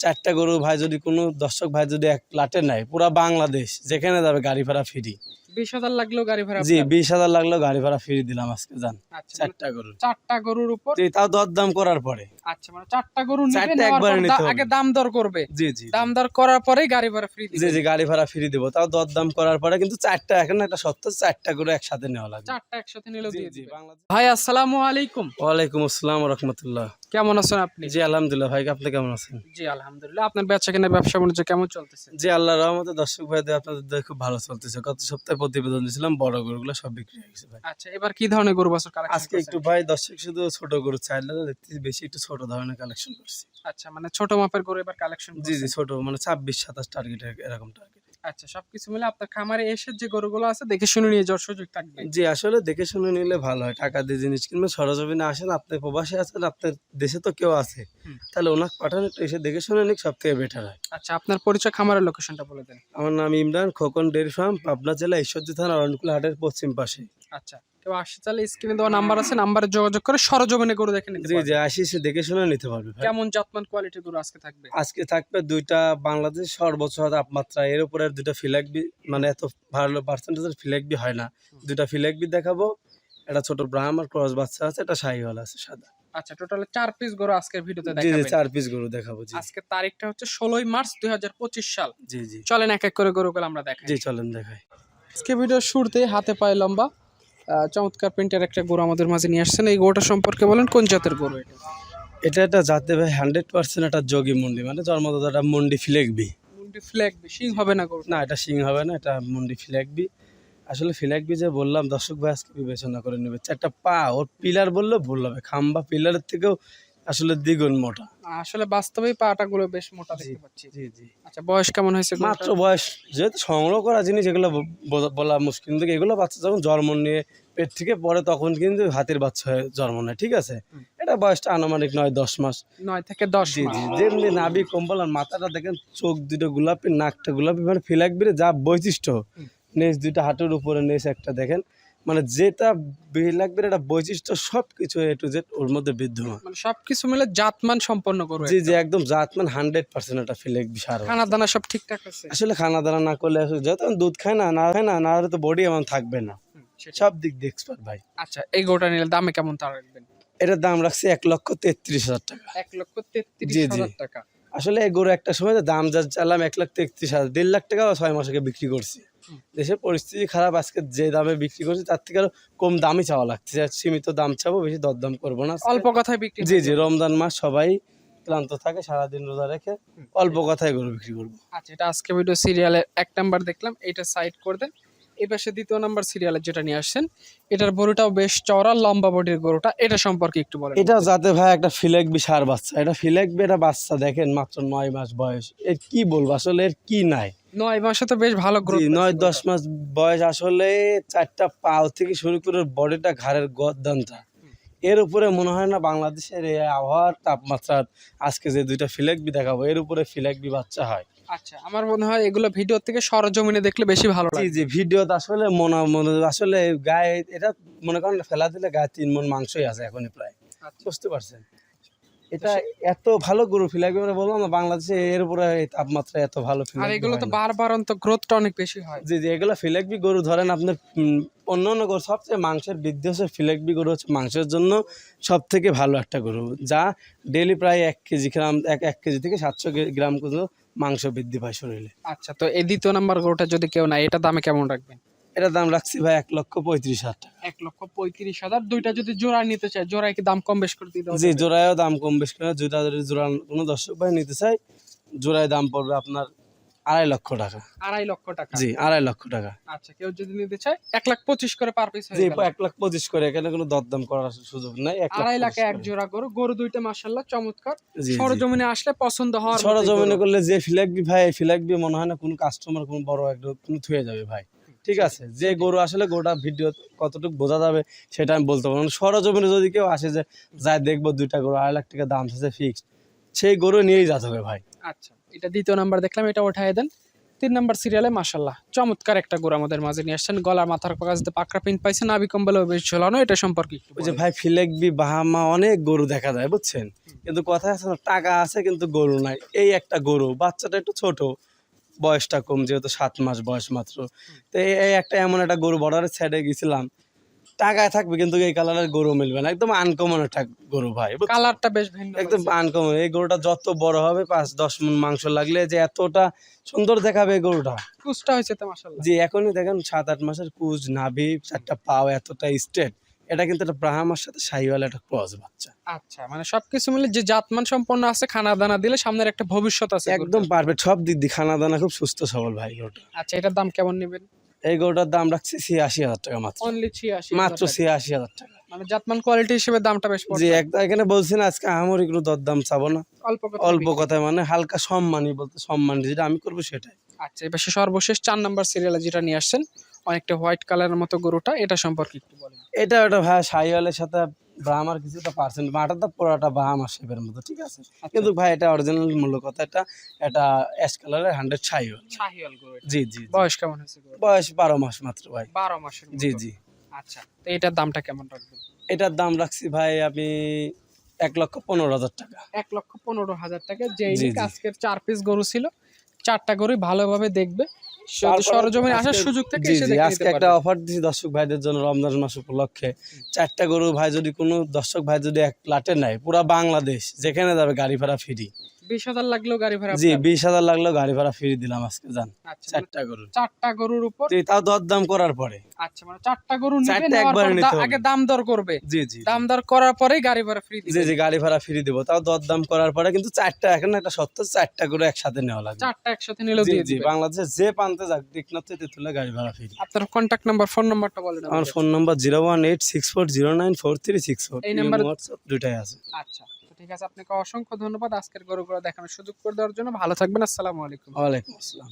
চারটা গরু ভাই যদি কোনো দর্শক ভাই যদি এক লাটে নাই পুরা বাংলাদেশ যেখানে যাবে গাড়ি ভাড়া ফ্রি। বিশ হাজার লাগলেও গাড়ি ভাড়া জি বিশ হাজার লাগলেও গাড়ি ভাড়া ফ্রি দিলাম আজকে যান আচ্ছা চারটা গরু। চারটা গরুর উপর? তাও দরদাম করার পরে। আচ্ছা মানে চারটা গরু নিবে একবারে পর। আগে দাম দর করবে। জি জি দাম দর করার পরেই গাড়ি ভাড়া ফ্রি জি জি গাড়ি ভাড়া ফ্রি দেবো। তাও দরদাম করার পরে কিন্তু চারটা এখন একটা সত্য চারটা করে একসাথে নেওয়া লাগবে। চারটা একসাথে নিলেও দিয়ে দিবে। ভাই আসসালামু আলাইকুম। ওয়ালাইকুম আসসালাম রহমতুল্লাহ কেমন আছেন আপনি? জি আলহামদুলিল্লাহ ভাই আপনি কেমন আছেন? জি আলহামদুলিল্লাহ। আপনার বেচা কেনা ব্যবসা বাণিজ্য কেমন চলতেছে? জি আল্লাহ রহমতে দর্শক ভাইদের আপনাদের খুব ভালো চলতেছে। গত সপ্তাহে প্রতিবেদন দিয়েছিলাম বড় গরুগুলো সব বিক্রি হয়ে গেছে ভাই। আচ্ছা এবার কি ধরনের গরু বাছুর কালেকশন আজকে একটু ভাই দর্শক শুধু ছোট গরু চাইলে দেখতে বেশি একটু ছোট ধরনের কালেকশন করছি। আচ্ছা মানে ছোট মাপের গরু এবার কালেকশন জি জি ছোট মানে ছাব্বিশ সাতাশ টার্গেট এরকম টার্গেট আচ্ছা সবকিছু মিলে আপনার খামারে এসে যে গরুগুলো আছে দেখে শুনে নিয়ে যাওয়ার সুযোগ থাকবে? জি আসলে দেখে শুনে নিলে ভালো হয়। টাকা দিয়ে জিনিস কিনবে সরজমিনে আসেন আপনি প্রবাসে আছেন আপনার দেশে তো কেউ আছে। তাহলে ওনাকে পাঠান একটু এসে দেখে শুনে নিক সব থেকে বেটার হয়। আচ্ছা আপনার পরিচয় খামারের লোকেশনটা বলে দেন। আমার নাম ইমরান খোকন ডেয়ারি ফার্ম পাবনা জেলা ঈশ্বরদী থানা রণকুল হাটের পশ্চিম পাশে। আচ্ছা। কেউ আসতে চাইলে স্ক্রিনে দেওয়া নাম্বার আছে নাম্বারে যোগাযোগ করে সরজমিনে গরু দেখে নিতে জি জি আসি এসে দেখে শুনে নিতে পারবে ভাই। কেমন জাতমান কোয়ালিটির গরু আজকে থাকবে? আজকে থাকবে দুইটা বাংলাদেশ সর্বোচ্চ তাপমাত্রা। এর উপরে আর দুইটা ফিলাকবি মানে এত ভালো পার্সেন্টেজের ফিলাকবি হয় না। দুইটা ফিলাকবি দেখাবো। একটা ছোট ব্রাহ্ম আর ক্রস বাচ্চা আছে একটা শাহিওয়াল আছে সাদা। আচ্ছা টোটাল চার পিস গরু আজকের ভিডিওতে জি জি দেখাবেন। চার পিস গরু দেখাবো জি। আজকে তারিখটা হচ্ছে ষোলোই মার্চ দুই হাজার পঁচিশ সাল। জি জি। চলেন এক এক করে গরুগুলো আমরা দেখাই। জি চলেন দেখাই। আজকে ভিডিওর শুরুতে হাতে পায়ে লম্বা। চমৎকার প্রিন্টের একটা গরু আমাদের মাঝে নিয়ে আসছেন। এই গরুটা সম্পর্কে বলেন কোন জাতের গরু এটা? এটা একটা জাতে ভাই হান্ড্রেড পার্সেন্ট একটা যোগী মন্ডি মানে জন্মদাতা মন্ডি ফিলেকবি। মন্ডি ফ্লেকবি সিং হবে না গরু না এটা সিং হবে না এটা মন্ডি ফ্লেকবি। আসলে ফিলাকবি যে বললাম দর্শক ভাই আজকে বিবেচনা করে নেবে। একটা পা ওর পিলার বললেও ভুল হবে। খাম্বা পিলারের থেকেও আসলে দ্বিগুণ মোটা। আসলে বাস্তবেই পাটা গুলো বেশ মোটা দেখতে পাচ্ছি। জি জি। আচ্ছা বয়স কেমন হয়েছে মাত্র বয়স যেহেতু সংগ্রহ করা জিনিস এগুলো বলা মুশকিল। কিন্তু এগুলো বাচ্চা যখন জন্ম নিয়ে পেট থেকে পরে তখন কিন্তু হাতির বাচ্চা হয়ে জন্ম নেয় ঠিক আছে? এটা বয়সটা আনুমানিক নয় দশ মাস। নয় থেকে দশ জি। জি যেমনি নাভি কম্বল আর মাথাটা দেখেন চোখ দুটো গোলাপি নাকটা গোলাপি মানে ফিলাকবিরে যা বৈশিষ্ট্য। নেচ দুইটা হাঁটুর উপরে নেচ একটা দেখেন মানে যেটা ফিলাকবির একটা বৈশিষ্ট্য সব কিছু এ টু জেড ওর মধ্যে বিদ্যমান। মানে সবকিছু মিলে জাতমান সম্পন্ন গরু জি জি একদম জাতমান হান্ড্রেড পার্সেন্ট একটা ফিলাকবি সার খানা দানা সব ঠিকঠাক আছে? আসলে খানা দানা না করলে যত দুধ খায় না না খায় না না হলে তো বডি এমন থাকবে না। সব দিক দিয়ে এক্সপার্ট ভাই। আচ্ছা এই গোটা নিলে দামে কেমন তার রাখবেন? এটার দাম রাখছি এক লক্ষ তেত্রিশ হাজার টাকা। এক লক্ষ তেত্রিশ। হাজার টাকা। আসলে এই গরু একটা সময় দাম যা চালাম এক লাখ তেত্রিশ হাজার দেড় লাখ টাকা ছয় মাস আগে বিক্রি করছি। দেশের পরিস্থিতি খারাপ আজকে যে দামে বিক্রি করছি তার থেকে আরও কম দামই চাওয়া লাগছে। সীমিত দাম চাবো বেশি দরদাম করব না। অল্প কথায় বিক্রি জি জি রমজান মাস সবাই ক্লান্ত থাকে সারাদিন রোজা রেখে অল্প কথায় গরু বিক্রি করব। আচ্ছা এটা আজকে ভিডিও সিরিয়ালের এক নাম্বার দেখলাম এটা সাইড করে দেন এই পাশে দ্বিতীয় নাম্বার সিরিয়ালের যেটা নিয়ে আসছেন এটার বড়িটাও বেশ চওড়া লম্বা বডির গরুটা এটা সম্পর্কে একটু বলেন। এটা যাতে ভাই একটা ফিলেকবি সার বাচ্চা এটা ফিলেকবি একটা বাচ্চা দেখেন মাত্র নয় মাস বয়স এর কি বলব আসলে এর কি নাই? নয় মাসে তো বেশ ভালো গ্রোথ নয় দশ মাস বয়স আসলে চারটা পাও থেকে শুরু করে বডিটা ঘাড়ের গদ্দানটা এর উপরে মনে হয় না বাংলাদেশের এই আবহাওয়ার তাপমাত্রা আজকে যে দুইটা ফিলেকবি দেখাবো এর উপরে ফিলেকবি বাচ্চা হয়। আচ্ছা আমার মনে হয় এগুলো ভিডিও থেকে সরজমিনে দেখলে বেশি ভালো লাগে জি ভিডিওতে আসলে মনে মনে আসলে গায়ে এটা মনে করেন ফেলা দিলে গায়ে তিন মন মাংসই আছে এখনই প্রায়। আচ্ছা। বুঝতে পারছেন? এটা এত ভালো গরু ফিলাকবি মানে বললাম না বাংলাদেশে এর উপরে তাপমাত্রা এত ভালো আর এগুলো তো বারবার অন্ত গ্রোথটা অনেক বেশি হয়। জি জি এগুলো ফিলেকবি গরু ধরেন আপনার অন্য অন্য গরু সবচেয়ে মাংসের বৃদ্ধি হচ্ছে ফিলেকবি গরু হচ্ছে মাংসের জন্য সব থেকে ভালো একটা গরু যা ডেলি প্রায় এক কেজি গ্রাম এক এক কেজি থেকে সাতশো গ্রাম পর্যন্ত মাংস বৃদ্ধি পায় শরীরে। আচ্ছা তো এই দ্বিতীয় নাম্বার গরুটা যদি কেউ না এটা দামে কেমন রাখবেন? এটা দাম রাখছি ভাই এক লক্ষ পঁয়ত্রিশ হাজার টাকা। এক লক্ষ পঁয়ত্রিশ হাজার। দুইটা যদি জোড়া নিতে চাই জোড়ায় কি দাম কম বেশ করে দিতে হবে জি জোড়ায়ও দাম কম বেশ করে দুইটা যদি জোড়া কোনো দর্শক ভাই নিতে চাই জোড়ায় দাম পড়বে আপনার আড়াই লক্ষ টাকা। আড়াই লক্ষ টাকা। জি আড়াই লক্ষ টাকা। আচ্ছা কেউ যদি নিতে চায় এক লাখ পঁচিশ করে পার পিস জি এক লাখ পঁচিশ করে এখানে কোনো দরদাম করার সুযোগ নাই আড়াই লাখে এক জোড়া গরু গরু দুইটা মাসাল্লাহ চমৎকার। সরজমিনে আসলে পছন্দ হওয়ার সরজমিনে করলে যে ফিলাকবি ভাই ফিলাকবি মনে হয় না কোনো কাস্টমার কোনো বড় একটা কোনো থুয়ে যাবে ভাই। ঠিক আছে? যে গরু আসলে গোটা ভিডিও কতটুকু বোঝা যাবে সেটা আমি বলতে পারব সরজমিনে যদি কেউ আসে যে যাই দেখব দুইটা গরু আড়াই লাখ টাকা দাম আছে ফিক্সড সেই গরু নিয়েই যেতে হবে ভাই। আচ্ছা। এটা দ্বিতীয় নাম্বার দেখলাম এটা উঠাই দেন। তিন নাম্বার সিরিয়ালে মাসাল্লাহ চমৎকার একটা গরু আমাদের মাঝে নিয়ে আসছেন। গলার মাথার কাছে পাকড়া পিন পাইছে নাবি কম্বলেও বেশ ঝোলানো এটা সম্পর্কে ওই যে। ভাই ফিলেকবি বাহামা অনেক গরু দেখা যায় বুঝছেন? কিন্তু কথা আছে না টাকা আছে কিন্তু গরু নাই। এই একটা গরু বাচ্চাটা একটু ছোট বয়সটা কম যেহেতু সাত মাস বয়স মাত্র। তো এই- এই একটা এমন একটা গরু বর্ডারের সাইডে গেছিলাম টাকায় থাকবে কিন্তু এই কালারের গরু মিলবে না। একদম আনকমন একটা গরু ভাই কালারটা বেশ ভিন্ন একদম আনকমন এই গরুটা যত বড় হবে পাঁচ দশ মন মাংস লাগলে যে এতটা সুন্দর দেখাবে এই গরুটা। কুচটা হয়েছে তো মাসাল্লাহ জি এখনই দেখেন সাত আট মাসের কুচ নাভি চারটা পাও এতটা স্ট্রেট এটা কিন্তু একটা ব্রাহ্মার সাথে শাহিওয়াল একটা ক্রস বাচ্চা। আচ্ছা মানে সবকিছু মিলে যে জাতমান সম্পন্ন আছে খানা দানা দিলে সামনের একটা ভবিষ্যৎ আছে একদম পারফেক্ট সব দিক দিয়ে খানা দানা খুব সুস্থ সবল ভাই গরুটা। আচ্ছা এটার দাম কেমন নেবেন? এই গরুটার দাম রাখছি ছিয়াশি হাজার টাকা মাত্র। অনলি ছিয়াশি মাত্র ছিয়াশি হাজার টাকা। মানে জাতমান কোয়ালিটি হিসেবে দামটা বেশ। জি এখানে বলছি না আজকে আমারই কোনো দরদাম চাবো না। অল্প অল্প কথায় মানে হালকা সম্মানই বলতে সম্মান যেটা আমি করব সেটাই। আচ্ছা এবার সর্বশেষ চার নাম্বার সিরিয়ালে যেটা নিয়ে আসছেন অনেকটা হোয়াইট কালারের মতো গরুটা এটা সম্পর্কে একটু বলেন। এটা ওটা ভাই সাথে ব্রাহ্মার কিছুটা পার্সেন্ট মাটার তো পুরোটা ব্রাহ্মার শেপের মতো ঠিক আছে? কিন্তু ভাই এটা অরিজিনাল মূল্য কথা এটা এটা অ্যাশ কালারের হান্ড্রেড শাহিওয়াল শাহিওয়াল জি জি। বয়স কেমন হয়েছে বয়স বারো মাস মাত্র ভাই। বারো মতো। জি জি। আচ্ছা তো এটার দামটা কেমন রাখবেন? এটার দাম রাখছি ভাই আমি এক লক্ষ পনেরো হাজার টাকা। এক লক্ষ পনেরো হাজার টাকা। যে। আজকের চার পিস গরু ছিল চারটা গরু ভালোভাবে দেখবে। সরজমিনে আসার সুযোগ থেকে জি আজকে একটা অফার দিছি দর্শক ভাইদের জন্য রমজান মাস উপলক্ষে। চারটা গরু ভাই যদি কোনো দর্শক ভাই যদি এক লাটে নেয় পুরা বাংলাদেশ যেখানে যাবে গাড়ি ভাড়া ফ্রি বিশ হাজার লাগলেও গাড়ি ভাড়া জি বিশ হাজার লাগলেও গাড়ি ভাড়া ফ্রি দিলাম আজকে যান আচ্ছা মানে চারটা গরু চারটা গরুর উপর? তাও দরদাম করার পরে। আচ্ছা মানে চারটা গরু পর। আগে দাম দর করবে। জি জি দাম দর করার পরেই গাড়ি ভাড়া ফ্রি জি জি গাড়ি ভাড়া ফ্রি দিব। তাও দরদাম করার পরে কিন্তু চারটা এখন একটা সত্য চারটা করে একসাথে নেওয়া লাগবে। চারটা একসাথে নিলেও জি দিয়ে জি দিবে। বাংলাদেশে যে প্রান্তে যাক টেকনাথ থেকে তুলে গাড়ি ভাড়া ফ্রি আপনার কন্ট্যাক্ট নাম্বার ফোন নাম্বারটা বলেন আমার phone number zero one eight six four zero nine four three six four এই নাম্বারে- দুটাই আছে। আচ্ছা। ঠিক আছে, আপনাকে অসংখ্য ধন্যবাদ। আজকের গরুগুলো দেখানোর সুযোগ করে দেওয়ার জন্য। ভালো থাকবেন, আসসালামু আলাইকুম। ওয়ালাইকুম আসসালাম।